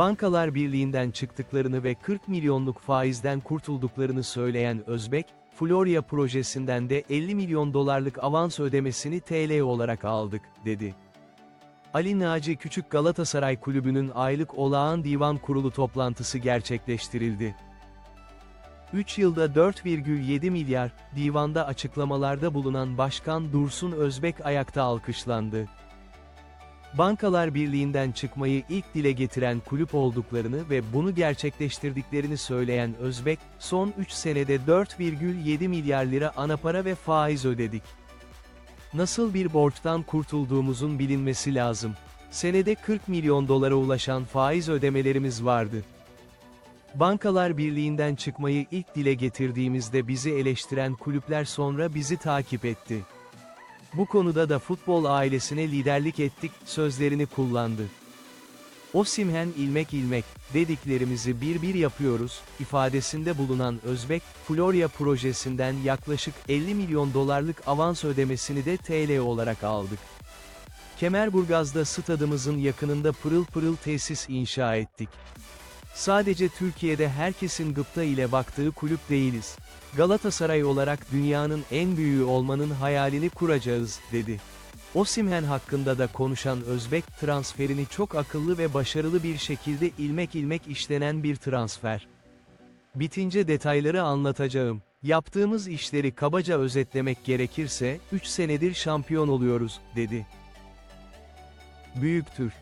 Bankalar Birliği'nden çıktıklarını ve 40 milyonluk faizden kurtulduklarını söyleyen Özbek, Florya projesinden de 50 milyon dolarlık avans ödemesini TL olarak aldık, dedi. Ali Naci Küçük Galatasaray Kulübü'nün aylık olağan divan kurulu toplantısı gerçekleştirildi. 3 yılda 4,7 milyar, divanda açıklamalarda bulunan Başkan Dursun Özbek ayakta alkışlandı. Bankalar Birliği'nden çıkmayı ilk dile getiren kulüp olduklarını ve bunu gerçekleştirdiklerini söyleyen Özbek, son 3 senede 4,7 milyar lira anapara ve faiz ödedik. Nasıl bir borçtan kurtulduğumuzun bilinmesi lazım. Senede 40 milyon dolara ulaşan faiz ödemelerimiz vardı. Bankalar Birliği'nden çıkmayı ilk dile getirdiğimizde bizi eleştiren kulüpler sonra bizi takip etti. Bu konuda da futbol ailesine liderlik ettik, sözlerini kullandı. Osimhen ilmek ilmek, dediklerimizi bir bir yapıyoruz, ifadesinde bulunan Özbek, Florya projesinden yaklaşık 50 milyon dolarlık avans ödemesini de TL olarak aldık. Kemerburgaz'da stadımızın yakınında pırıl pırıl tesis inşa ettik. Sadece Türkiye'de herkesin gıpta ile baktığı kulüp değiliz. Galatasaray olarak dünyanın en büyüğü olmanın hayalini kuracağız, dedi. Osimhen hakkında da konuşan Özbek, transferini çok akıllı ve başarılı bir şekilde ilmek ilmek işlenen bir transfer. Bitince detayları anlatacağım. Yaptığımız işleri kabaca özetlemek gerekirse, 3 senedir şampiyon oluyoruz, dedi. Büyüktür.